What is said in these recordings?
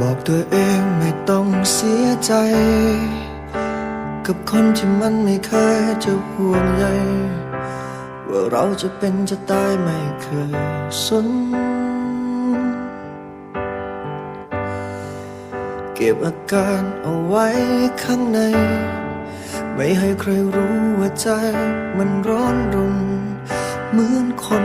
บอกตัวเองไม่ต้องเสียใจ กับคนที่มันไม่เคยจะห่วงใยว่าเราจะเป็นจะตายไม่เคยสน เก็บอาการเอาไว้ข้างใน ไม่ให้ใครรู้ว่าใจมันร้อนรนเหมือนคน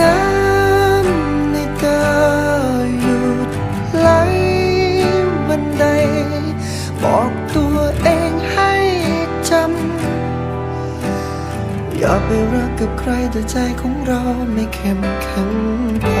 น้ำในตาหยุดไหลวันใดบอกตัวเองให้จำ อย่าไปรักกับใครแต่ใจของเราไม่เข้มแข็งพอ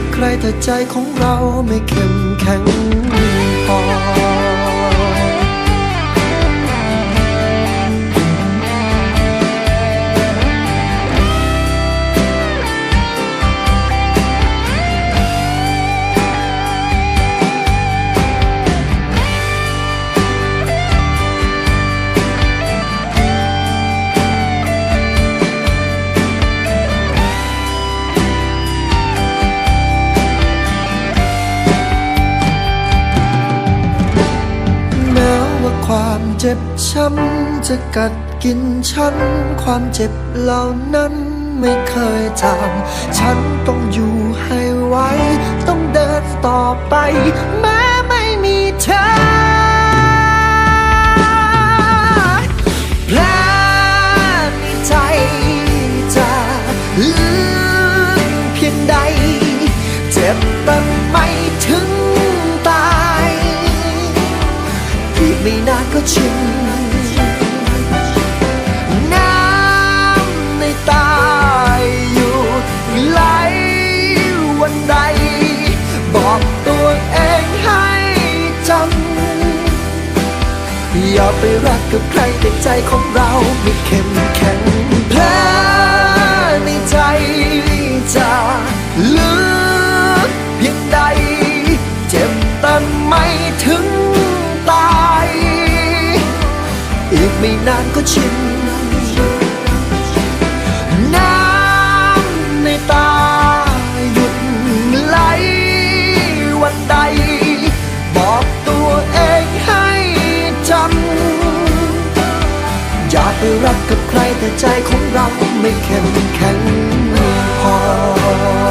กับใครแต่ใจของเราไม่เข้มแข็งพอ เจ็บช้ำจะกัดกินฉัน ความเจ็บเหล่านั้นไม่เคยจางฉันต้องอยู่ให้ไหวต้องเดินต่อไป แม้ไม่มีเธอ ใจของเราไม่เข้มแข็งแผลในใจจะลึกเพียงใด เจ็บแต่ไม่ถึงตาย อีกไม่นานก็ชิน อยากไปรักกับใครแต่ใจของเราไม่เข้มแข็งพอ